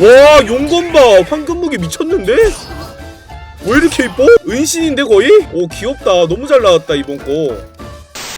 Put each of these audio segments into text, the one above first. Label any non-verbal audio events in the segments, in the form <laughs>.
와 용건봐 황금무기 미쳤는데? 왜 이렇게 이뻐? 은신인데 거의? 오 귀엽다 너무 잘 나왔다 이번 거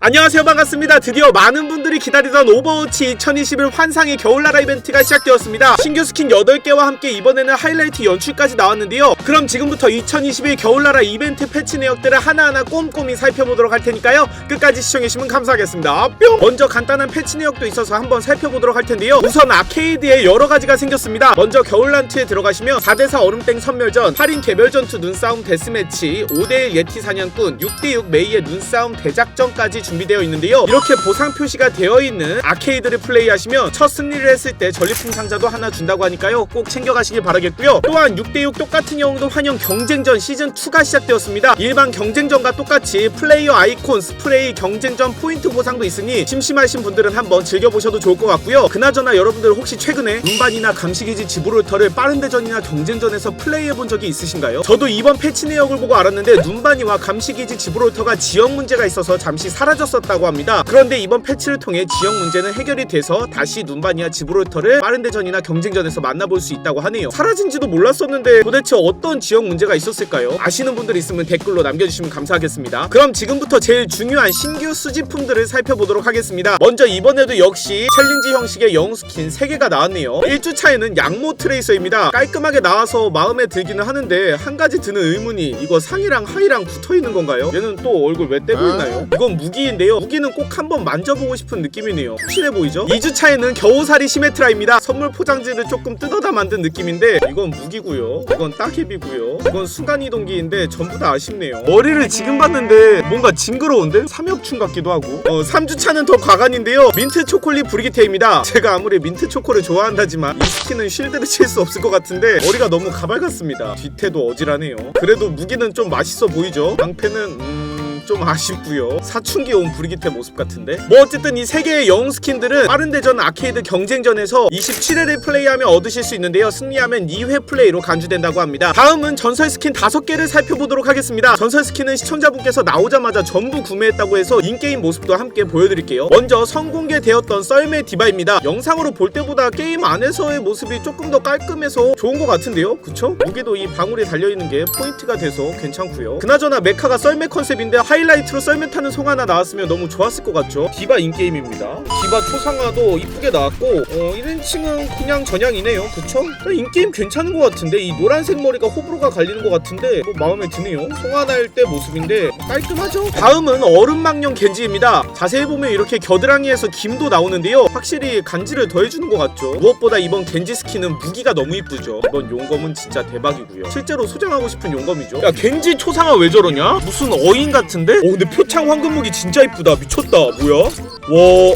안녕하세요. 반갑습니다. 드디어 많은 분들이 기다리던 오버워치 2021 환상의 겨울나라 이벤트가 시작되었습니다. 신규 스킨 8개와 함께 이번에는 하이라이트 연출까지 나왔는데요. 그럼 지금부터 2021 겨울나라 이벤트 패치 내역들을 하나하나 꼼꼼히 살펴보도록 할 테니까요. 끝까지 시청해주시면 감사하겠습니다. 뿅! 먼저 간단한 패치 내역도 있어서 한번 살펴보도록 할 텐데요. 우선 아케이드에 여러 가지가 생겼습니다. 먼저 겨울란트에 들어가시면 4대4 얼음땡 선멸전 8인 개별전투 눈싸움 데스매치 5대1 예티 사냥꾼 6대6 메이의 눈싸움 대작전까지 준비되어 있는데요. 이렇게 보상 표시가 되어 있는 아케이드를 플레이하시면 첫 승리를 했을 때 전리품 상자도 하나 준다고 하니까요. 꼭 챙겨가시길 바라겠고요. 또한 6대6 똑같은 경우도 환영 경쟁전 시즌2가 시작되었습니다. 일반 경쟁전과 똑같이 플레이어 아이콘 스프레이 경쟁전 포인트 보상도 있으니 심심하신 분들은 한번 즐겨보셔도 좋을 것 같고요. 그나저나 여러분들 혹시 최근에 운반이나 감시기지 지브롤터를 빠른 대전이나 경쟁전에서 플레이해본 적이 있으신가요? 저도 이번 패치 내역을 보고 알았는데 눈반이와 감시기지 지브롤터가 지역 문제가 있어서 잠시 사라졌 었다고 합니다. 그런데 이번 패치를 통해 지역 문제는 해결이 돼서 다시 눈반이와 지브롤터를 빠른 대전이나 경쟁전에서 만나볼 수 있다고 하네요. 사라진지도 몰랐었는데 도대체 어떤 지역 문제가 있었을까요? 아시는 분들 있으면 댓글로 남겨주시면 감사하겠습니다. 그럼 지금부터 제일 중요한 신규 수집품들을 살펴보도록 하겠습니다. 먼저 이번에도 역시 챌린지 형식의 영스킨 3개가 나왔네요. 1주 차에는 양모 트레이서입니다. 깔끔하게 나와서 마음에 들기는 하는데 한 가지 드는 의문이 이거 상이랑 하이랑 붙어있는 건가요? 얘는 또 얼굴 왜 떼고 있나요? 이건 무기인 데요. 무기는 꼭 한번 만져보고 싶은 느낌이네요. 확실해 보이죠? 2주차에는 겨우살이 시메트라입니다. 선물 포장지를 조금 뜯어다 만든 느낌인데 이건 무기고요. 이건 따개비고요. 이건 순간이동기인데 전부 다 아쉽네요. 머리를 지금 봤는데 뭔가 징그러운데? 삼엽충 같기도 하고. 어, 3주차는 더 과간인데요. 민트 초콜릿 브리기테입니다. 제가 아무리 민트 초코를 좋아한다지만 이 스킨은 쉴드를 칠 수 없을 것 같은데 머리가 너무 가발 같습니다. 뒤태도 어지라네요. 그래도 무기는 좀 맛있어 보이죠? 방패는 음... 좀 아쉽고요. 사춘기 온 브리기테 모습 같은데. 뭐 어쨌든 이 세 개의 영 스킨들은 빠른 대전 아케이드 경쟁전에서 27회를 플레이하면 얻으실 수 있는데요. 승리하면 2회 플레이로 간주된다고 합니다. 다음은 전설 스킨 5개를 살펴보도록 하겠습니다. 전설 스킨은 시청자분께서 나오자마자 전부 구매했다고 해서 인게임 모습도 함께 보여드릴게요. 먼저 선공개되었던 썰매 디바입니다. 영상으로 볼 때보다 게임 안에서의 모습이 조금 더 깔끔해서 좋은 것 같은데요. 그쵸? 무게도 이 방울이 달려있는 게 포인트가 돼서 괜찮고요. 그나저나 메카가 썰매 컨셉인데 하이라이트로 썰매 타는 송 하나 나왔으면 너무 좋았을 것 같죠? 디바 인게임입니다. 디바 초상화도 이쁘게 나왔고 어, 1인칭은 그냥 전향이네요. 그쵸? 인게임 괜찮은 것 같은데 이 노란색 머리가 호불호가 갈리는 것 같은데 뭐 마음에 드네요. 송하나일 때 모습인데 깔끔하죠? 다음은 얼음망령 겐지입니다. 자세히 보면 이렇게 겨드랑이에서 김도 나오는데요. 확실히 간지를 더해주는 것 같죠? 무엇보다 이번 겐지 스킨은 무기가 너무 이쁘죠? 이번 용검은 진짜 대박이고요. 실제로 소장하고 싶은 용검이죠. 야 겐지 초상화 왜 저러냐? 무슨 어인 같은 데? 오 근데 표창 황금무기 진짜 이쁘다. 미쳤다. 뭐야? 와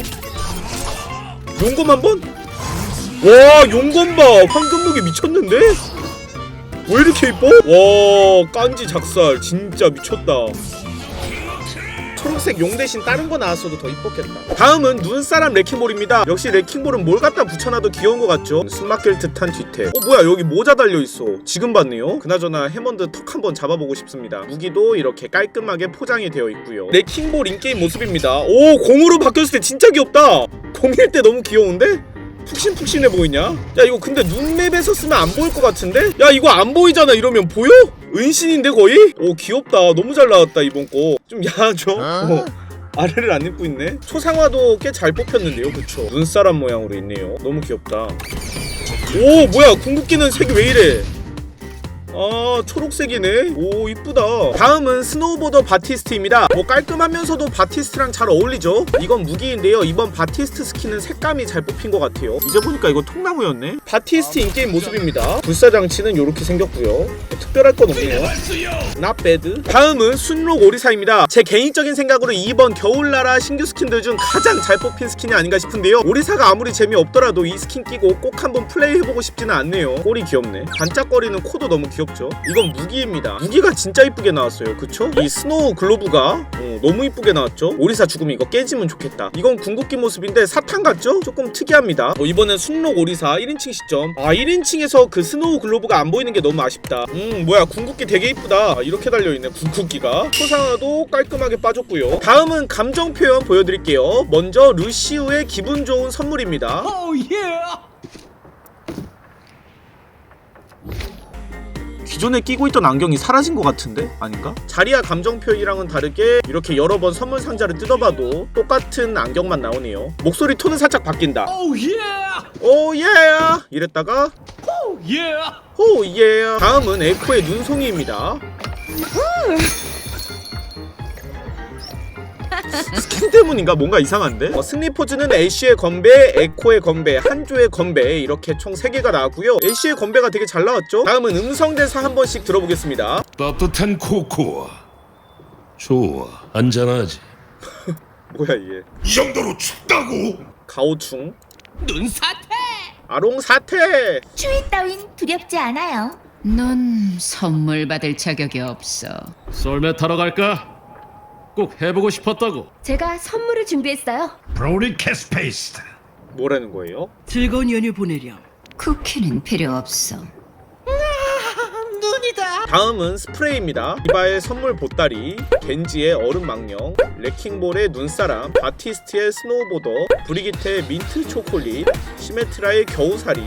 용검 한 번? 와 용검 봐 황금무기 미쳤는데? 왜 이렇게 이뻐? 와 깐지 작살 진짜 미쳤다 초록색 용 대신 다른 거 나왔어도 더 이뻤겠다. 다음은 눈사람 레킹볼입니다. 역시 레킹볼은 뭘 갖다 붙여놔도 귀여운 것 같죠? 숨 막힐 듯한 뒤태. 어 뭐야 여기 모자 달려있어. 지금 봤네요. 그나저나 해먼드 턱 한번 잡아보고 싶습니다. 무기도 이렇게 깔끔하게 포장이 되어 있고요. 레킹볼 인게임 모습입니다. 오 공으로 바뀌었을 때 진짜 귀엽다. 공일 때 너무 귀여운데? 푹신푹신해 보이냐? 야 이거 근데 눈맵에서 쓰면 안 보일 것 같은데? 야 이거 안 보이잖아 이러면 보여? 은신인데 거의? 오 귀엽다 너무 잘 나왔다 이번 거 좀 야하죠? 어. 아래를 안 입고 있네 초상화도 꽤 잘 뽑혔는데요 그쵸 눈사람 모양으로 있네요 너무 귀엽다 오 뭐야 궁극기는 색이 왜 이래 아 초록색이네. 오 이쁘다. 다음은 스노우보더 바티스트입니다. 뭐 깔끔하면서도 바티스트랑 잘 어울리죠? 이건 무기인데요. 이번 바티스트 스킨은 색감이 잘 뽑힌 것 같아요. 이제 보니까 이거 통나무였네. 바티스트 인게임 모습입니다. 불사장치는 이렇게 생겼고요. 특별할 건 없네요. Not bad. 다음은 순록 오리사입니다. 제 개인적인 생각으로 이번 겨울나라 신규 스킨들 중 가장 잘 뽑힌 스킨이 아닌가 싶은데요. 오리사가 아무리 재미없더라도 이 스킨 끼고 꼭 한번 플레이해보고 싶지는 않네요. 꼬리 귀엽네. 반짝거리는 코도 너무 귀엽 죠? 이건 무기입니다. 무기가 진짜 이쁘게 나왔어요. 그쵸? 이 스노우 글로브가 어, 너무 이쁘게 나왔죠? 오리사 죽으면 이거 깨지면 좋겠다. 이건 궁극기 모습인데 사탕 같죠? 조금 특이합니다. 어, 이번엔 순록 오리사 1인칭 시점. 아 1인칭에서 그 스노우 글로브가 안 보이는 게 너무 아쉽다. 음 뭐야 궁극기 되게 이쁘다. 아, 이렇게 달려있네 궁극기가. 초상화도 깔끔하게 빠졌고요. 다음은 감정 표현 보여드릴게요. 먼저 루시우의 기분 좋은 선물입니다. Oh yeah! 기존에 끼고 있던 안경이 사라진 것 같은데? 아닌가? 자리야 감정 표현이랑은 다르게 이렇게 여러 번 선물 상자를 뜯어봐도 똑같은 안경만 나오네요. 목소리 톤은 살짝 바뀐다. Oh yeah! 오 예! 이랬다가 Oh yeah! 오 예! 다음은 에코의 눈송이입니다. 스킨 때문인가 뭔가 이상한데? 어, 승리 포즈는 애쉬의 건배, 에코의 건배, 한조의 건배 이렇게 총 3개가 나왔고요. 애쉬의 건배가 되게 잘 나왔죠? 다음은 음성 대사 한 번씩 들어보겠습니다. 따뜻한 코코아 좋아 안전하지 <laughs> 뭐야 이게? 이 정도로 춥다고 가오충, 눈사태! 아롱 사태. 추위 따윈 두렵지 않아요. 넌 선물 받을 자격이 없어. 썰매 타러 갈까? 꼭 해보고 싶었다고. 제가 선물을 준비했어요. 브로리 캐스페이스트 뭐라는 거예요? 즐거운 연휴 보내렴. 쿠키는 필요 없어. 다음은 스프레이입니다. 이바의 선물 보따리, 겐지의 얼음 망령, 레킹볼의 눈사람, 바티스트의 스노우보더, 브리기테의 민트 초콜릿, 시메트라의 겨우살이,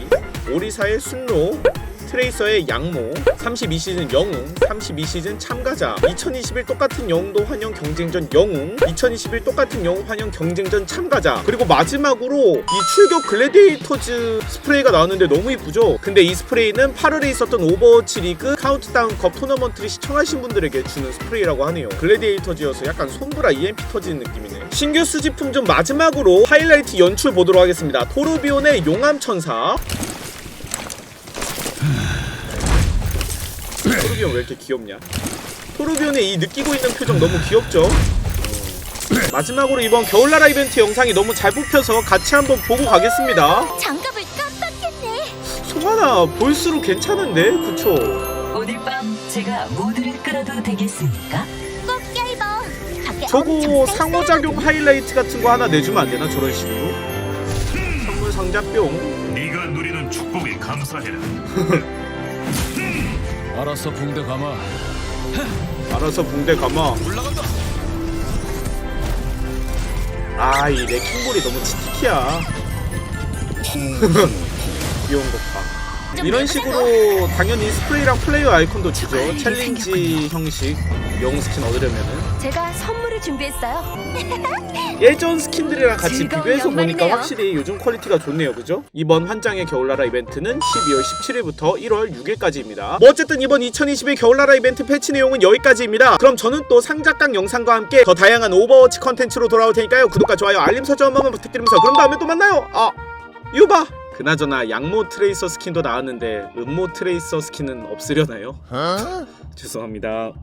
오리사의 순로, 트레이서의 양모, 32시즌 영웅, 32시즌 참가자, 2021 똑같은 영웅도 환영 경쟁전 영웅, 2021 똑같은 영웅 환영 경쟁전 참가자, 그리고 마지막으로 이 출격 글래디에이터즈 스프레이가 나왔는데 너무 이쁘죠? 근데 이 스프레이는 8월에 있었던 오버워치 리그 카운트다운 컵 토너먼트를 시청하신 분들에게 주는 스프레이라고 하네요. 글래디에이터즈여서 약간 손브라 EMP 터지는 느낌이네. 신규 수집품 중 마지막으로 하이라이트 연출 보도록 하겠습니다. 토르비온의 용암천사. 토르비온 왜 이렇게 귀엽냐? 토르비온의 이 느끼고 있는 표정 너무 귀엽죠? 마지막으로 이번 겨울나라 이벤트 영상이 너무 잘 뽑혀서 같이 한번 보고 가겠습니다. 장갑을 깜빡했네. 송하나 볼수록 괜찮은데? 그쵸? 오늘 밤 제가 모두를 끌어도 되겠습니까? 꼭 껴입어. 밖에 저거 엄청 상호작용 하이라이트 같은 거 하나 내주면 안 되나? 저런 식으로? 선물 상자 뿅. 네가 누리는 축복에 감사해라 <laughs> 알았어, 붕대 감아. 알아서 붕대 감아. 아, 이 레킹볼이 너무 치티키야. <laughs> 귀여운 것 봐. 좀 이런. 식으로 당연히 스프레이랑 플레이어 아이콘도 주죠. 챌린지 형식 영웅 스킨 얻으려면은. 제가 선물을 준비했어요. <laughs> 예전 스킨들이랑 같이 즐거운 비교해서 보니까 연말이네요. 확실히 요즘 퀄리티가 좋네요 그죠? 이번 환장의 겨울나라 이벤트는 12월 17일부터 1월 6일까지입니다 뭐 어쨌든 이번 2021 겨울나라 이벤트 패치 내용은 여기까지입니다 그럼 저는 또 상작강 영상과 함께 더 다양한 오버워치 컨텐츠로 돌아올 테니까요 구독과 좋아요 알림 설정 한 번만 부탁드리면서 그럼 다음에 또 만나요 아 유바 그나저나 양모 트레이서 스킨도 나왔는데 음모 트레이서 스킨은 없으려나요? <laughs> 죄송합니다